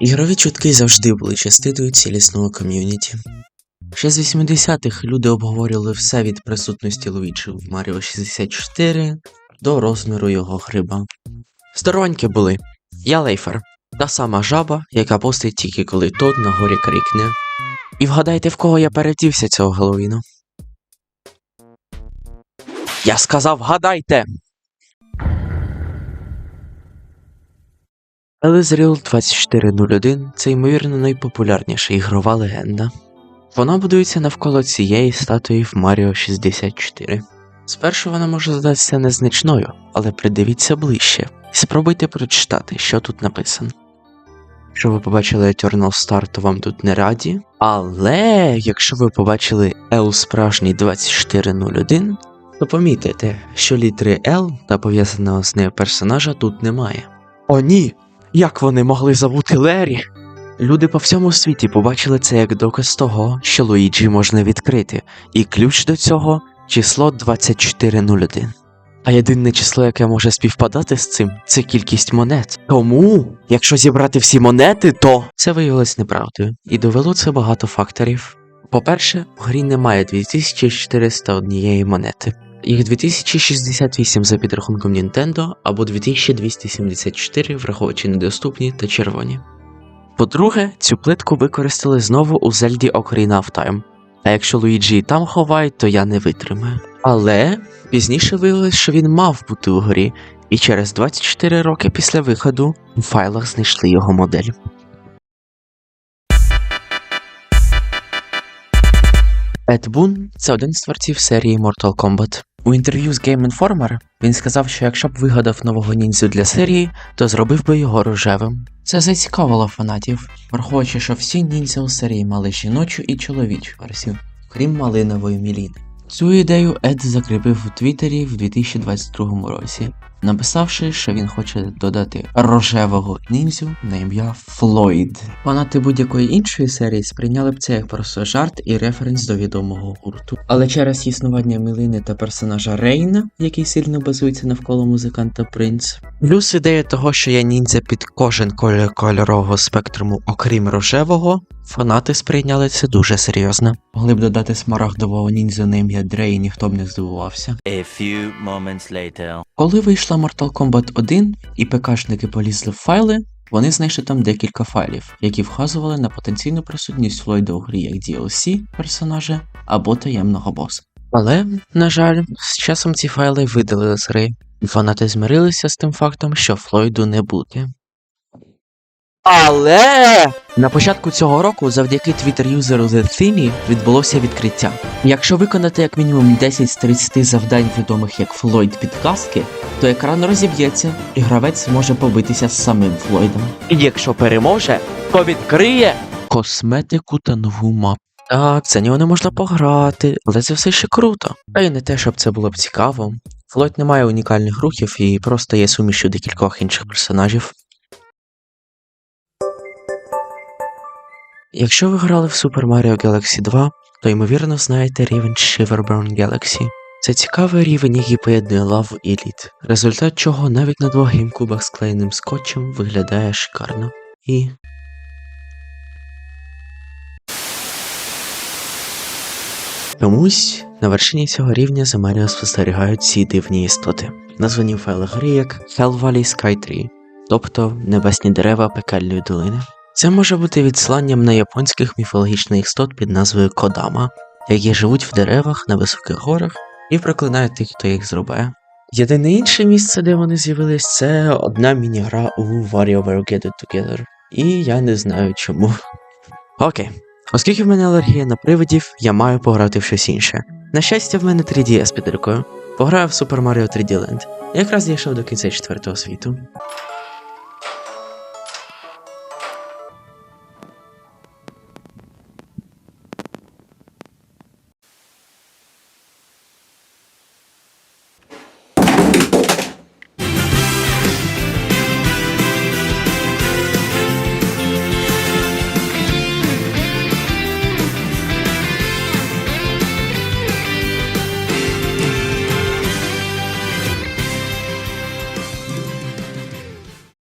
Ігрові чутки завжди були частиною цілісного ком'юніті. Ще з 80-х люди обговорювали все від присутності Луїджі в Маріо 64 до розміру його гриба. Стороньки були. Я Лейфер, та сама жаба, яка постить тільки коли тот на горі крикне. І вгадайте, в кого я перевтівся цього Геловіну. Я сказав, вгадайте! Elizreal 2401 це ймовірно найпопулярніша ігрова легенда. Вона будується навколо цієї статуї в Маріо 64. Спершу вона може здатися незначною, але придивіться ближче і спробуйте прочитати, що тут написано. Якщо ви побачили Eternal Star, то вам тут не раді. Але якщо ви побачили L справжній 2401, то помітите, що літери L та пов'язаного з нею персонажа тут немає. О, ні! Як вони могли забути Лері? Люди по всьому світі побачили це як доказ того, що Луїджі можна відкрити, і ключ до цього число 2401. А єдине число, яке може співпадати з цим, це кількість монет. Тому, якщо зібрати всі монети, то це виявилось неправдою, і довело це багато факторів. По-перше, в грі немає 2401 монети. Їх 2068 за підрахунком Nintendo або 2274, враховуючи недоступні та червоні. По-друге, цю плитку використали знову у Зельді Ocarina of Time. А якщо Луїджі і там ховають, то я не витримаю. Але пізніше виявилось, що він мав бути у грі, і через 24 роки після виходу у файлах знайшли його модель. Ед Бун це один з творців серії Mortal Kombat. У інтерв'ю з Game Informer він сказав, що якщо б вигадав нового ніндзю для серії, то зробив би його рожевим. Це зацікавило фанатів, враховуючи, що всі ніндзя у серії мали жіночу і чоловічу версію, крім малинової міліни. Цю ідею Ед закріпив у Твіттері в 2022 році, написавши, що він хоче додати рожевого ніндзю на ім'я Флойд. Фанати будь-якої іншої серії сприйняли б це як просто жарт і референс до відомого гурту. Але через існування Мілини та персонажа Рейна, який сильно базується навколо музиканта Принц, плюс ідея того, що є ніндзя під кожен колір кольорового спектруму, окрім рожевого, фанати сприйняли це дуже серйозно. Могли б додати смарагдового ніндзя на ім'я Дрей, і ніхто б не здивувався. A few moments later. Коли вийшла Mortal Kombat 1 і ПКшники полізли в файли, вони знайшли там декілька файлів, які вказували на потенційну присутність Флойда у грі як DLC персонажа або таємного боса. Але, на жаль, з часом ці файли видалили з гри, і фанати змирилися з тим фактом, що Флойду не буде. Але на початку цього року, завдяки твіттер-юзеру The Theme, відбулося відкриття. Якщо виконати як мінімум 10 з 30 завдань відомих як Флойд підказки, то екран розіб'ється, і гравець зможе побитися з самим Флойдом. І якщо переможе, то відкриє косметику та нову мапу. Так, за нього не можна пограти, але це все ще круто. А й не те, щоб це було б цікаво. Флойд не має унікальних рухів і просто є сумішю декількох інших персонажів. Якщо ви грали в Super Mario Galaxy 2, то ймовірно знаєте рівень Shiverburn Galaxy. Це цікавий рівень, який поєднує лаву і лід, результат чого навіть на двох геймкубах з клеєним скотчем виглядає шикарно. І. Чомусь на вершині цього рівня за Маріо спостерігають ці дивні істоти, названі в файлах гри як Hell Valley Sky 3, тобто небесні дерева пекельної долини. Це може бути відсланням на японських міфологічних істот під назвою Кодама, які живуть в деревах на високих горах і проклинають тих, хто їх зрубає. Єдине інше місце, де вони з'явились, це одна міні-гра у WarioWare Get It Together. І я не знаю чому. Окей. Оскільки в мене алергія на привидів, я маю пограти в щось інше. На щастя, в мене 3DS під рукою. Пограю в Super Mario 3D Land. Якраз дійшов до кінця четвертого світу.